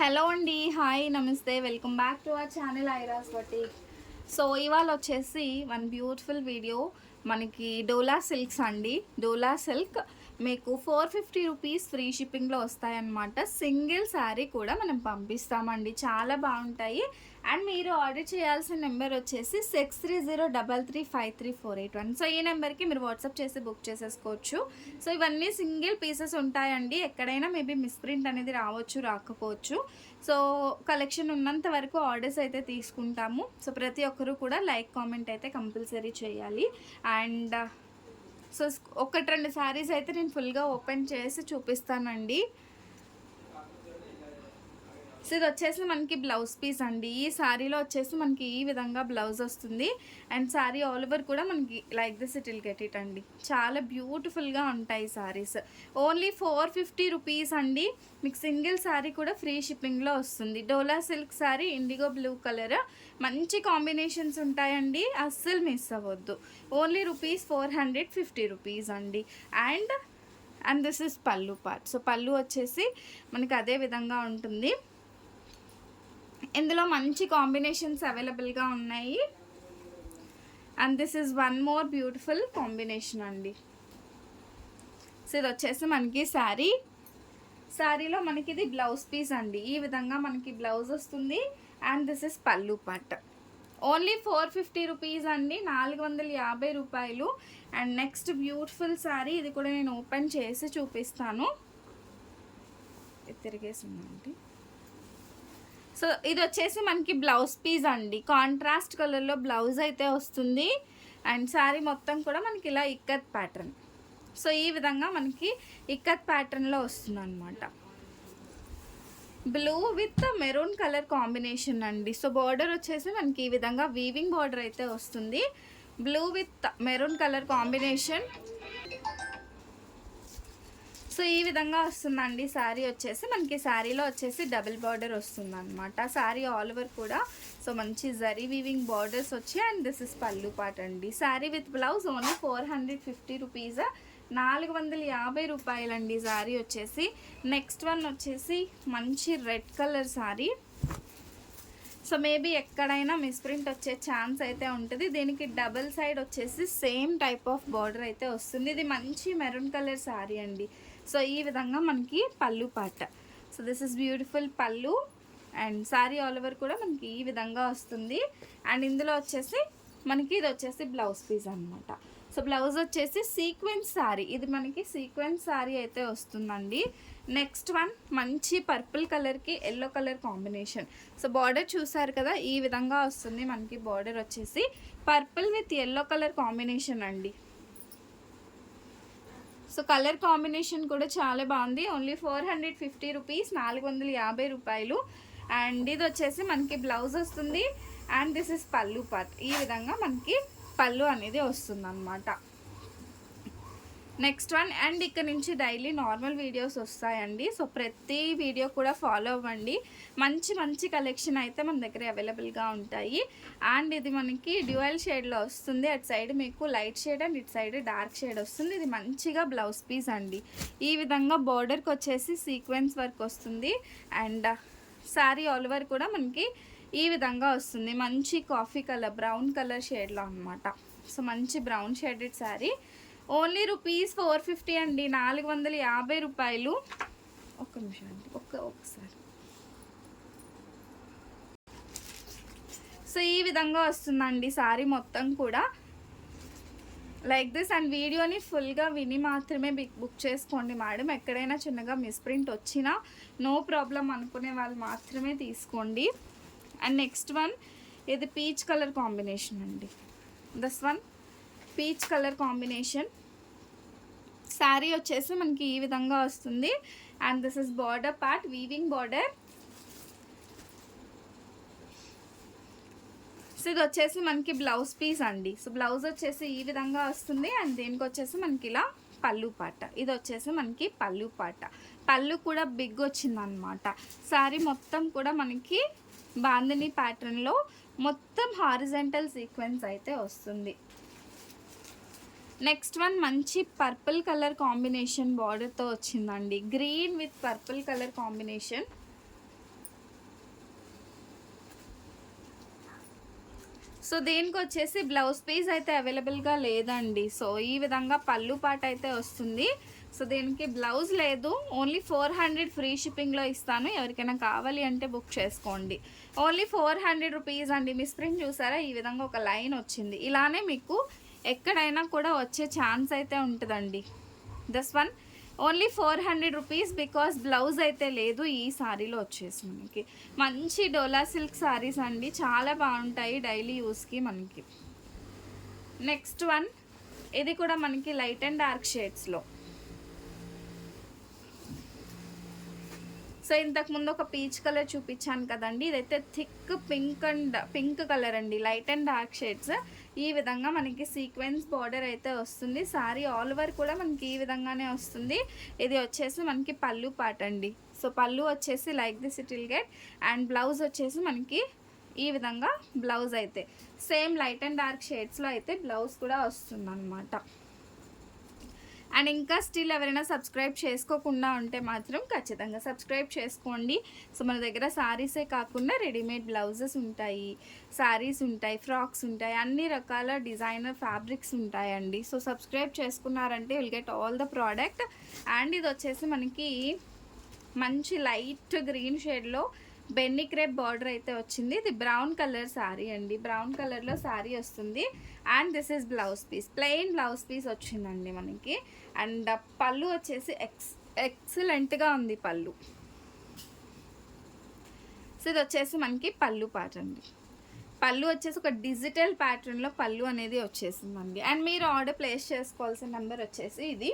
Hello అండి. Hi namaste. Welcome back to our channel ఐరాస్ బట్టి so ఇవాళ వచ్చేసి వన్ బ్యూటిఫుల్ వీడియో మనకి డోలా సిల్క్స్ అండి. డోలా సిల్క్ మీకు ఫోర్ ఫిఫ్టీ రూపీస్ ఫ్రీ షిప్పింగ్లో వస్తాయన్నమాట. సింగిల్ శారీ కూడా మనం పంపిస్తామండి. చాలా బాగుంటాయి. అండ్ మీరు ఆర్డర్ చేయాల్సిన నెంబర్ వచ్చేసి six three zero double three five three four eight one. So ఈ నెంబర్కి మీరు వాట్సాప్ చేసి బుక్ చేసేసుకోవచ్చు. సో ఇవన్నీ సింగిల్ పీసెస్ ఉంటాయండి. ఎక్కడైనా మేబీ మిస్ప్రింట్ అనేది రావచ్చు రాకపోవచ్చు. సో కలెక్షన్ ఉన్నంత వరకు ఆర్డర్స్ అయితే తీసుకుంటాము. సో ప్రతి ఒక్కరూ కూడా లైక్ కామెంట్ అయితే కంపల్సరీ చేయాలి. అండ్ సో ఒకటి రెండు శారీస్ అయితే నేను ఫుల్గా ఓపెన్ చేసి చూపిస్తానండి. సో ఇది వచ్చేసి మనకి బ్లౌజ్ పీస్ అండి. ఈ శారీలో వచ్చేసి మనకి ఈ విధంగా బ్లౌజ్ వస్తుంది. అండ్ శారీ ఆల్ ఓవర్ కూడా మనకి like this it will get it అండి. చాలా బ్యూటిఫుల్గా ఉంటాయి saris only four fifty rupees అండి. మీకు సింగిల్ శారీ కూడా ఫ్రీ షిప్పింగ్లో వస్తుంది. Dola silk sari indigo blue colour. మంచి కాంబినేషన్స్ ఉంటాయండి. అస్సలు మిస్ అవ్వద్దు. Only rupees four hundred fifty rupees అండి. And and this is pallu part. So pallu వచ్చేసి మనకి అదే విధంగా ఉంటుంది. ఇందులో మంచి కాంబినేషన్స్ అవైలబుల్గా ఉన్నాయి. And this is one more beautiful combination అండి. సో ఇది వచ్చేసి మనకి శారీ. శారీలో మనకి ఇది బ్లౌజ్ పీస్ అండి. ఈ విధంగా మనకి బ్లౌజ్ వస్తుంది. అండ్ దిస్ ఇస్ పళ్ళు పట్ ఓన్లీ ఫోర్ ఫిఫ్టీ రూపీస్ అండి. నాలుగు వందల యాభై రూపాయలు. అండ్ నెక్స్ట్ బ్యూటిఫుల్ శారీ ఇది కూడా నేను ఓపెన్ చేసి చూపిస్తాను. తిరిగేసి ఉందండి సో ఇది వచ్చేసి మనకి బ్లౌజ్ పీస్ అండి. కాంట్రాస్ట్ కలర్లో బ్లౌజ్ అయితే వస్తుంది. అండ్ శారీ మొత్తం కూడా మనకి ఇలా ఇక్కత్ ప్యాటర్న్. సో ఈ విధంగా మనకి ఇక్కత్ ప్యాటర్న్లో వస్తుంది అనమాట blue with maroon colour combination అండి. సో బార్డర్ వచ్చేసి మనకి ఈ విధంగా వీవింగ్ బార్డర్ అయితే వస్తుంది. Blue with maroon colour combination. So ఈ విధంగా వస్తుందండి. శారీ వచ్చేసి మనకి శారీలో వచ్చేసి డబుల్ బార్డర్ వస్తుంది అనమాట శారీ ఆల్ ఓవర్ కూడా. సో మంచి జరీ వీవింగ్ బార్డర్స్ వచ్చి అండ్ దిస్ ఇస్ పల్లు పాట అండి. Sari with blouse only four hundred fifty rupees. నాలుగు వందల యాభై రూపాయలండి శారీ వచ్చేసి. నెక్స్ట్ వన్ వచ్చేసి మంచి red colour sari so maybe ఎక్కడైనా మిస్ప్రింట్ వచ్చే ఛాన్స్ అయితే ఉంటుంది. దీనికి డబుల్ సైడ్ వచ్చేసి సేమ్ టైప్ ఆఫ్ బార్డర్ అయితే వస్తుంది. ఇది మంచి మెరూన్ కలర్ శారీ అండి. సో ఈ విధంగా మనకి పళ్ళు పాట. So this is beautiful pallu. And sari all over కూడా మనకి ఈ విధంగా వస్తుంది. అండ్ ఇందులో వచ్చేసి మనకి ఇది వచ్చేసి బ్లౌజ్ పీస్ అనమాట సో బ్లౌజ్ వచ్చేసి సీక్వెన్స్ శారీ ఇది మనకి సీక్వెన్స్ శారీ అయితే వస్తుందండి. నెక్స్ట్ వన్ మంచి పర్పుల్ కలర్కి yellow colour combination so border చూసారు కదా ఈ విధంగా వస్తుంది మనకి బార్డర్ వచ్చేసి. Purple with yellow colour combination అండి. సో కలర్ కాంబినేషన్ కూడా చాలా బాగుంది. Only four hundred fifty rupees నాలుగు వందల యాభై రూపాయలు. అండ్ ఇది వచ్చేసి మనకి బ్లౌజ్ వస్తుంది. And this is pallu part. ఈ విధంగా మనకి పళ్ళు అనేది వస్తుంది అన్నమాట నెక్స్ట్ వన్ అండ్ ఇక్కడ నుంచి డైలీ నార్మల్ వీడియోస్ వస్తాయండి. సో ప్రతి వీడియో కూడా ఫాలో అవ్వండి. మంచి మంచి కలెక్షన్ అయితే మన దగ్గర అవైలబుల్గా ఉంటాయి. అండ్ ఇది మనకి డ్యూయల్ షేడ్లో వస్తుంది. అటు సైడ్ మీకు లైట్ షేడ్ అండ్ ఇటు సైడ్ డార్క్ షేడ్ వస్తుంది. ఇది మంచిగా బ్లౌజ్ పీస్ అండి. ఈ విధంగా బోర్డర్కి వచ్చేసి సీక్వెన్స్ వర్క్ వస్తుంది. అండ్ శారీ ఆల్ ఓవర్ కూడా మనకి ఈ విధంగా వస్తుంది. మంచి కాఫీ కలర్ బ్రౌన్ కలర్ షేడ్లో అనమాట సో మంచి brown shaded sari only rupees four fifty అండి నాలుగు వందల యాభై రూపాయలు. ఒక్క నిమిషం అండి ఒక్క ఒకసారి సో ఈ విధంగా వస్తుందండి సారీ మొత్తం కూడా. లైక్ దిస్ అండ్ వీడియోని ఫుల్గా విని మాత్రమే బుక్ చేసుకోండి మేడం. ఎక్కడైనా చిన్నగా మిస్ప్రింట్ వచ్చినా నో ప్రాబ్లం అనుకునే వాళ్ళు మాత్రమే తీసుకోండి. అండ్ నెక్స్ట్ వన్ ఇది పీచ్ కలర్ కాంబినేషన్ అండి. This one. Peach colour combination. Sari వచ్చేసి మనకి ఈ విధంగా వస్తుంది. And this is border part weaving border. So ఇది వచ్చేసి మనకి బ్లౌజ్ పీస్ అండి. సో బ్లౌజ్ వచ్చేసి ఈ విధంగా వస్తుంది. అండ్ దీనికి వచ్చేసి మనకి ఇలా పళ్ళు పాట. ఇది వచ్చేసి మనకి పళ్ళు పాట. పళ్ళు కూడా బిగ్ వచ్చిందనమాట. శారీ మొత్తం కూడా మనకి బాందిని ప్యాటర్న్లో మొత్తం హారిజెంటల్ సీక్వెన్స్ అయితే వస్తుంది. నెక్స్ట్ వన్ మంచి పర్పుల్ కలర్ కాంబినేషన్ బార్డర్తో వచ్చిందండి. Green with purple colour combination so దీనికి వచ్చేసి బ్లౌజ్ పీస్ అయితే అవైలబుల్గా లేదండి. సో ఈ విధంగా పళ్ళు పాట అయితే వస్తుంది. సో దీనికి బ్లౌజ్ లేదు. ఓన్లీ ఫోర్ హండ్రెడ్ ఫ్రీ షిప్పింగ్లో ఇస్తాను. ఎవరికైనా కావాలి అంటే బుక్ చేసుకోండి. ఓన్లీ ఫోర్ హండ్రెడ్ రూపీస్ అండి. మిస్ ప్రింట్ చూసారా? ఈ విధంగా ఒక లైన్ వచ్చింది. ఇలానే మీకు ఎక్కడైనా కూడా వచ్చే ఛాన్స్ అయితే ఉంటుందండి. This one only four hundred rupees because blouse అయితే లేదు ఈ సారీలో వచ్చేసి మనకి. మంచి డోలా సిల్క్ సారీస్ అండి. చాలా బాగుంటాయి డైలీ యూస్కి మనకి. నెక్స్ట్ వన్ ఇది కూడా మనకి లైట్ అండ్ డార్క్ షేడ్స్లో సో ఇంతకు ముందు ఒక పీచ్ కలర్ చూపించాను కదండి. ఇదైతే thick pink and pink colour అండి. Light and dark shades. ఈ విధంగా మనకి సీక్వెన్స్ బార్డర్ అయితే వస్తుంది. సారీ ఆల్ ఓవర్ కూడా మనకి ఈ విధంగానే వస్తుంది. ఇది వచ్చేసి మనకి పళ్ళు పాట అండి. సో పళ్ళు వచ్చేసి like this it will get and blouse వచ్చేసి మనకి ఈ విధంగా బ్లౌజ్ అయితే. సేమ్ లైట్ అండ్ డార్క్ షేడ్స్లో అయితే బ్లౌజ్ కూడా వస్తుంది అనమాట అండ్ ఇంకా స్టిల్ ఎవరైనా సబ్స్క్రైబ్ చేసుకోకుండా ఉంటే మాత్రం ఖచ్చితంగా సబ్స్క్రైబ్ చేసుకోండి. సో మన దగ్గర శారీసే కాకుండా రెడీమేడ్ బ్లౌజెస్ ఉంటాయి. శారీస్ ఉంటాయి ఫ్రాక్స్ ఉంటాయి అన్ని రకాల డిజైనర్ ఫ్యాబ్రిక్స్ ఉంటాయండి. సో సబ్స్క్రైబ్ చేసుకున్నారంటే will get all the product and ఇది వచ్చేసి మనకి మంచి లైట్ గ్రీన్ షేడ్లో బెన్నీ క్రేప్ బార్డర్ అయితే వచ్చింది. ఇది బ్రౌన్ కలర్ శారీ అండి. బ్రౌన్ కలర్లో శారీ వస్తుంది. And this is blouse piece. Plain blouse piece వచ్చిందండి మనకి. అండ్ పళ్ళు వచ్చేసి ఎక్స్ ఎక్సలెంట్గా ఉంది పళ్ళు. సో ఇది వచ్చేసి మనకి పళ్ళు పాట అండి పళ్ళు వచ్చేసి ఒక డిజిటల్ ప్యాటర్న్లో పళ్ళు అనేది వచ్చేసిందండి. అండ్ మీరు ఆర్డర్ ప్లేస్ చేసుకోవాల్సిన నెంబర్ వచ్చేసి ఇది.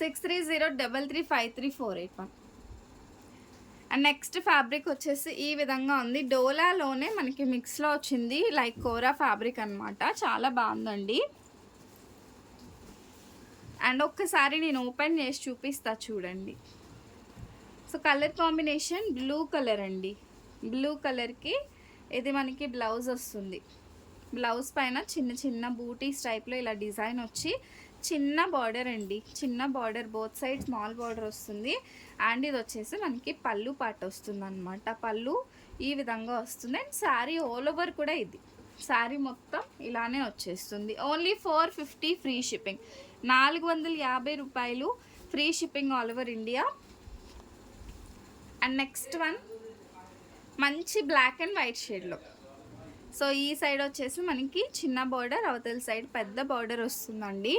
Six three zero double three five three four eight one. And next fabric వచ్చేసి ఈ విధంగా ఉంది. డోలాలోనే మనకి మిక్స్లో వచ్చింది లైక్ కోరా ఫ్యాబ్రిక్ అనమాట చాలా బాగుందండి. అండ్ ఒక్కసారి నేను ఓపెన్ చేసి చూపిస్తా చూడండి. So colour combination blue colour అండి. బ్లూ కలర్కి ఇది మనకి బ్లౌజ్ వస్తుంది. బ్లౌజ్ పైన చిన్న చిన్న బూటీస్ టైప్లో ఇలా డిజైన్ వచ్చి చిన్న బార్డర్ అండి. చిన్న border both side small border వస్తుంది. అండ్ ఇది వచ్చేసి మనకి పళ్ళు పాట వస్తుంది అనమాట పళ్ళు ఈ విధంగా వస్తుంది. అండ్ శారీ ఆల్ ఓవర్ కూడా ఇది. శారీ మొత్తం ఇలానే వచ్చేస్తుంది. Only four fifty free shipping నాలుగు వందల యాభై రూపాయలు free shipping all over India and next one మంచి బ్లాక్ అండ్ వైట్ షేడ్లో సో ఈ సైడ్ వచ్చేసి మనకి చిన్న బార్డర్ అవతల సైడ్ పెద్ద బార్డర్ వస్తుందండి.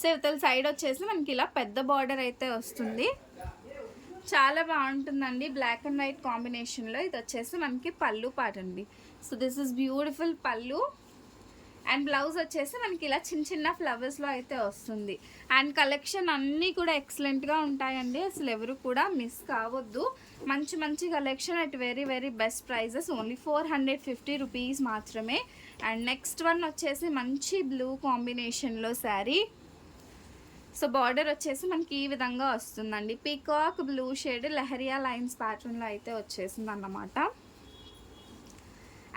సో ఇవతల సైడ్ వచ్చేసి మనకి ఇలా పెద్ద బార్డర్ అయితే వస్తుంది. చాలా బాగుంటుందండి. బ్లాక్ అండ్ వైట్ కాంబినేషన్లో ఇది వచ్చేసి మనకి పళ్ళు పాట అండి. So this is beautiful pallu. And blouse వచ్చేసి మనకి ఇలా చిన్న చిన్న ఫ్లవర్స్లో అయితే వస్తుంది. అండ్ కలెక్షన్ అన్నీ కూడా ఎక్సలెంట్గా ఉంటాయండి. అసలు ఎవరు కూడా మిస్ కావద్దు. మంచి మంచి collection at very very best prices only four hundred fifty rupees మాత్రమే. అండ్ నెక్స్ట్ వన్ వచ్చేసి మంచి బ్లూ కాంబినేషన్లో శారీ సో బార్డర్ వచ్చేసి మనకి ఈ విధంగా వస్తుందండి. Peacock blue shade leheriya lines ప్యాటర్న్లో అయితే వచ్చేసింది అన్నమాట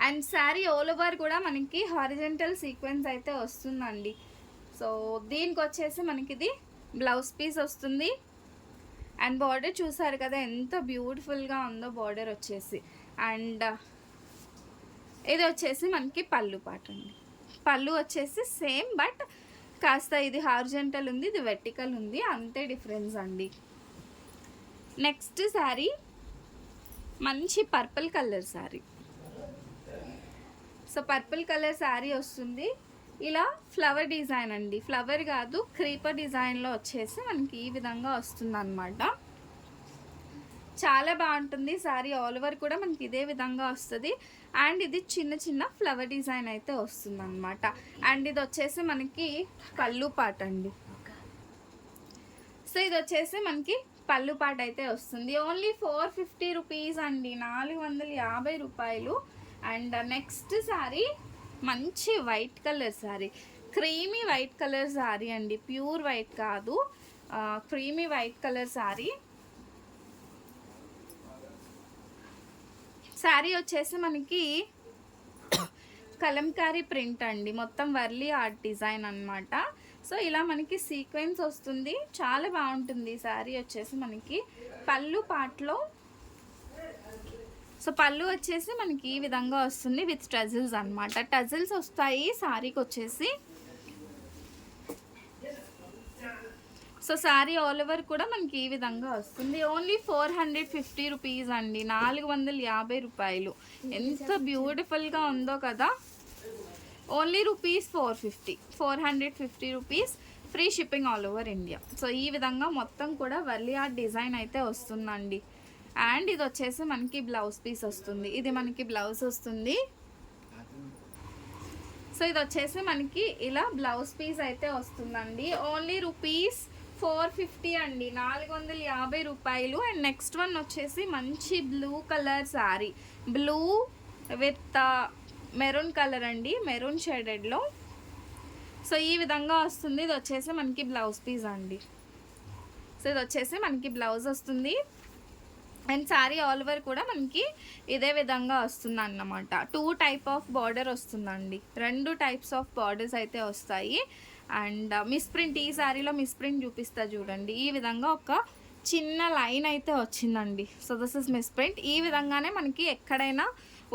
అండ్ శారీ ఆల్ ఓవర్ కూడా మనకి హారిజెంటల్ సీక్వెన్స్ అయితే వస్తుందండి. సో దీనికి వచ్చేసి మనకి ఇది బ్లౌజ్ పీస్ వస్తుంది. అండ్ బార్డర్ చూసారు కదా ఎంత బ్యూటిఫుల్గా ఉందో బార్డర్ వచ్చేసి. అండ్ ఇది వచ్చేసి మనకి పళ్ళు పాట అండి పళ్ళు వచ్చేసి సేమ్ బట్ కాస్త ఇది హార్జెంటల్ ఉంది ఇది వెర్టికల్ ఉంది అంతే డిఫరెన్స్ అండి. నెక్స్ట్ శారీ మంచి purple colour sari. So purple colour sari వస్తుంది. ఇలా ఫ్లవర్ డిజైన్ అండి. ఫ్లవర్ కాదు క్రీపర్ డిజైన్లో వచ్చేసి మనకి ఈ విధంగా వస్తుంది అనమాట చాలా బాగుంటుంది. శారీ ఆల్ ఓవర్ కూడా మనకి ఇదే విధంగా వస్తుంది. అండ్ ఇది చిన్న చిన్న ఫ్లవర్ డిజైన్ అయితే వస్తుంది అనమాట అండ్ ఇది వచ్చేసి మనకి పళ్ళు పాట అండి. సో ఇది వచ్చేసి మనకి పళ్ళు పాట అయితే వస్తుంది. ఓన్లీ ఫోర్ ఫిఫ్టీ రూపీస్ అండి. నాలుగు వందల యాభై రూపాయలు. అండ్ నెక్స్ట్ శారీ మంచి white colour sari creamy white colour sari అండి. ప్యూర్ వైట్ కాదు. Creamy white colour sari sari వచ్చేసి మనకి కలంకారీ ప్రింట్ అండి. మొత్తం వర్లీ ఆర్ట్ డిజైన్ అన్నమాట. సో ఇలా మనకి సీక్వెన్స్ వస్తుంది. చాలా బాగుంటుంది శారీ వచ్చేసి మనకి. పళ్ళు పాటలో సో పళ్ళు వచ్చేసి మనకి ఈ విధంగా వస్తుంది విత్ టజిల్స్ అనమాట టజిల్స్ వస్తాయి శారీకి వచ్చేసి. సో శారీ ఆల్ ఓవర్ కూడా మనకి ఈ విధంగా వస్తుంది. Only four hundred fifty rupees అండి. నాలుగు వందల యాభై రూపాయలు. ఎంత బ్యూటిఫుల్గా ఉందో కదా. Only rupees four fifty four hundred fifty rupees free shipping all over India so ఈ విధంగా మొత్తం కూడా వర్లీ ఆర్ట్ డిజైన్ అయితే వస్తుందండి. అండ్ ఇది వచ్చేసి మనకి బ్లౌజ్ పీస్ వస్తుంది. ఇది మనకి బ్లౌజ్ వస్తుంది. సో ఇది వచ్చేసి మనకి ఇలా బ్లౌజ్ పీస్ అయితే వస్తుందండి. ఓన్లీ రూపీస్ ఫోర్ ఫిఫ్టీ అండి. నాలుగు వందల యాభై రూపాయలు. అండ్ నెక్స్ట్ వన్ వచ్చేసి మంచి blue colour sari blue with maroon colour అండి. మెరూన్ షేడెడ్లో సో ఈ విధంగా వస్తుంది. ఇది వచ్చేసి మనకి బ్లౌజ్ పీస్ అండి. సో ఇది వచ్చేసి మనకి బ్లౌజ్ వస్తుంది. అండ్ శారీ ఆల్ ఓవర్ కూడా మనకి ఇదే విధంగా వస్తుంది అన్నమాట. టూ టైప్ ఆఫ్ బార్డర్ వస్తుందండి. రెండు టైప్స్ ఆఫ్ బార్డర్స్ అయితే వస్తాయి. అండ్ uh, మిస్ ప్రింట్ ఈ శారీలో మిస్ ప్రింట్ చూపిస్తా చూడండి. ఈ విధంగా ఒక చిన్న లైన్ అయితే వచ్చిందండి. So this is miss print ఈ విధంగానే మనకి ఎక్కడైనా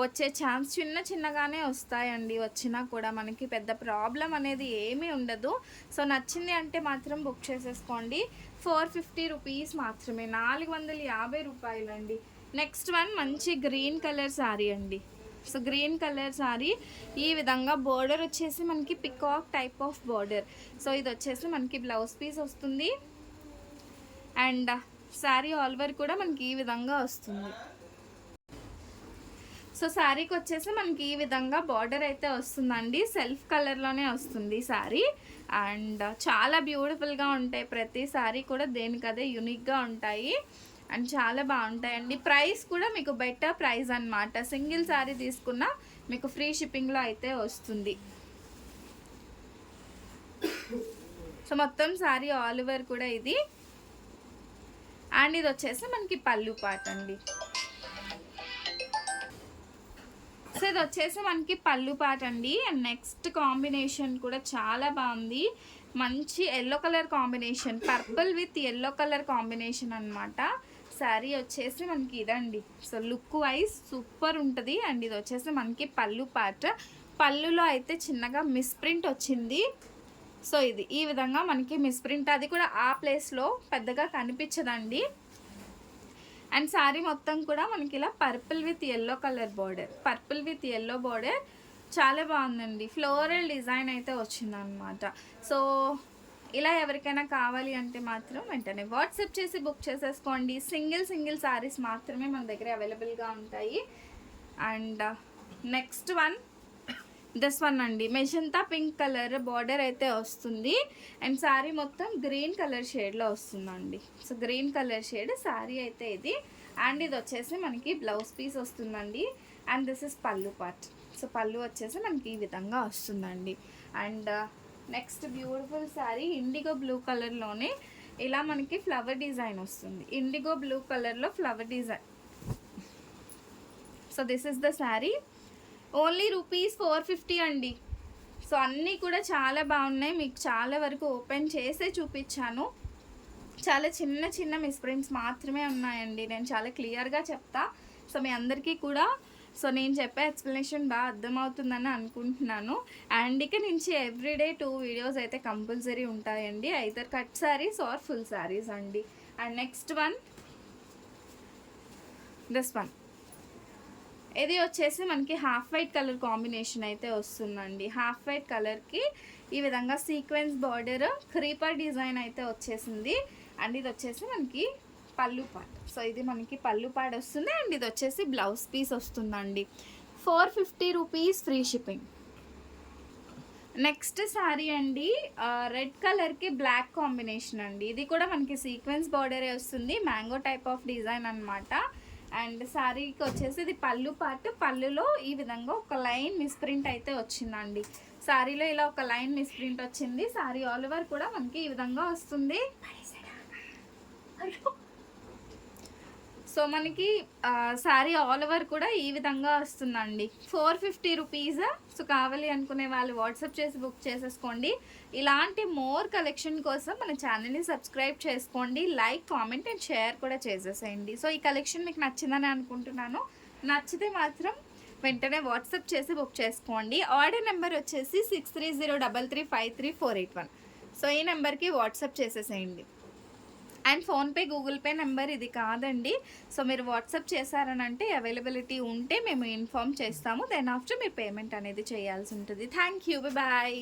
వచ్చే ఛాన్స్ చిన్న చిన్నగానే వస్తాయండి. వచ్చినా కూడా మనకి పెద్ద ప్రాబ్లం అనేది ఏమీ ఉండదు. సో నచ్చింది అంటే మాత్రం బుక్ చేసేసుకోండి. ఫోర్ ఫిఫ్టీ రూపీస్ మాత్రమే. నాలుగు వందల యాభై రూపాయలండి. నెక్స్ట్ వన్ మంచి గ్రీన్ కలర్ శారీ అండి. సో గ్రీన్ కలర్ శారీ ఈ విధంగా బోర్డర్ వచ్చేసి మనకి peacock type of border so ఇది వచ్చేసి మనకి బ్లౌజ్ పీస్ వస్తుంది. అండ్ శారీ ఆల్వర్ కూడా మనకి ఈ విధంగా వస్తుంది. సో శారీకి వచ్చేసి మనకి ఈ విధంగా బార్డర్ అయితే వస్తుందండి. సెల్ఫ్ కలర్లోనే వస్తుంది శారీ అండ్ చాలా బ్యూటిఫుల్గా ఉంటాయి ప్రతి శారీ కూడా. దేనికదే యూనిక్గా ఉంటాయి. అండ్ చాలా బాగుంటాయండి. ప్రైస్ కూడా మీకు బెటర్ ప్రైస్ అన్నమాట. సింగిల్ శారీ తీసుకున్నా మీకు ఫ్రీ షిప్పింగ్లో అయితే వస్తుంది. సో మొత్తం శారీ ఆల్ ఓవర్ కూడా ఇది. అండ్ ఇది వచ్చేసి మనకి పళ్ళు పాట అండి. సో ఇది వచ్చేసి మనకి పళ్ళు పాట అండి. అండ్ నెక్స్ట్ కాంబినేషన్ కూడా చాలా బాగుంది. మంచి yellow colour combination. Purple with yellow colour combination అనమాట శారీ వచ్చేసి మనకి ఇదండి. సో లుక్ వైజ్ సూపర్ ఉంటుంది. అండ్ ఇది వచ్చేసి మనకి పళ్ళు పాట పళ్ళులో అయితే చిన్నగా మిస్ప్రింట్ వచ్చింది. సో ఇది ఈ విధంగా మనకి మిస్ప్రింట్ అది కూడా ఆ ప్లేస్లో పెద్దగా కనిపించదండి. అండ్ శారీ మొత్తం కూడా మనకి ఇలా purple with yellow colour border. Purple with yellow border. చాలా బాగుందండి. ఫ్లోరల్ డిజైన్ అయితే వచ్చిందనమాట సో ఇలా ఎవరికైనా కావాలి అంటే మాత్రం వెంటనే వాట్సాప్ చేసి బుక్ చేసేసుకోండి. సింగిల్ సింగిల్ శారీస్ మాత్రమే మన దగ్గర అవైలబుల్గా ఉంటాయి. And next one this one అండి. మెజంతా పింక్ కలర్ బార్డర్ అయితే వస్తుంది. అండ్ శారీ మొత్తం గ్రీన్ కలర్ షేడ్లో వస్తుందండి. So green colour shade sari అయితే ఇది. అండ్ ఇది వచ్చేసి మనకి బ్లౌజ్ పీస్ వస్తుందండి. And this is pallu part. So pallu వచ్చేసి మనకి ఈ విధంగా వస్తుందండి. And uh, next beautiful sari indigo blue కలర్లోనే ఇలా మనకి ఫ్లవర్ డిజైన్ వస్తుంది. ఇండిగో బ్లూ కలర్లో flower design so this is the sari only rupees four fifty అండి. సో అన్నీ కూడా చాలా బాగున్నాయి. మీకు చాలా వరకు ఓపెన్ చేసే చూపించాను. చాలా చిన్న చిన్న మిస్ప్రింట్స్ మాత్రమే ఉన్నాయండి. నేను చాలా క్లియర్గా చెప్తా. సో మీ అందరికీ కూడా సో నేను చెప్పే ఎక్స్ప్లెనేషన్ బాగా అర్థమవుతుందని అనుకుంటున్నాను. అండ్ ఇక నుంచి ఎవ్రీడే టూ వీడియోస్ అయితే కంపల్సరీ ఉంటాయండి. Either cut saris or full saris అండి. And next one. This one. ఇది వచ్చేసి మనకి హాఫ్ వైట్ కలర్ కాంబినేషన్ అయితే వస్తుందండి. హాఫ్ వైట్ కలర్కి ఈ విధంగా సీక్వెన్స్ బార్డర్ క్రీపర్ డిజైన్ అయితే వచ్చేసింది. అండ్ ఇది వచ్చేసి మనకి పళ్ళు పాట్. సో ఇది మనకి పళ్ళు పాడ్ వస్తుంది అండ్ ఇది వచ్చేసి బ్లౌజ్ పీస్ వస్తుందండి. Four fifty rupees free shipping next sari అండి రెడ్ కలర్కి బ్లాక్ కాంబినేషన్ అండి. ఇది కూడా మనకి సీక్వెన్స్ బార్డరే వస్తుంది మ్యాంగో టైప్ ఆఫ్ డిజైన్ అనమాట అండ్ శారీకి వచ్చేసి ఇది పళ్ళు పార్ట్ పళ్ళులో ఈ విధంగా ఒక లైన్ మిస్ప్రింట్ అయితే వచ్చిందండి. శారీలో ఇలా ఒక లైన్ మిస్ప్రింట్ వచ్చింది శారీ ఆల్ ఓవర్ కూడా మనకి ఈ విధంగా వస్తుంది. సో మనకి శారీ ఆల్ ఓవర్ కూడా ఈ విధంగా వస్తుందండి. ఫోర్ ఫిఫ్టీ రూపీస్ సో కావాలి అనుకునే వాళ్ళు వాట్సాప్ చేసి బుక్ చేసేసుకోండి. ఇలాంటి మోర్ కలెక్షన్ కోసం మన ఛానల్ని సబ్స్క్రైబ్ చేసుకోండి. లైక్ కామెంట్ అండ్ షేర్ కూడా చేసేసేయండి. సో ఈ కలెక్షన్ మీకు నచ్చిందని అనుకుంటున్నాను. నచ్చితే మాత్రం వెంటనే వాట్సాప్ చేసి బుక్ చేసుకోండి. ఆర్డర్ నెంబర్ వచ్చేసి six three zero double three five three four eight one so ఈ నెంబర్కి వాట్సాప్ చేసేసేయండి. And PhonePe Google Pay number ఇది కాదండి. సో మీరు వాట్సాప్ చేశారనంటే అవైలబిలిటీ ఉంటే మేము ఇన్ఫామ్ చేస్తాము. దెన్ ఆఫ్టర్ మీరు పేమెంట్ అనేది చేయాల్సి ఉంటుంది. Thank you bye.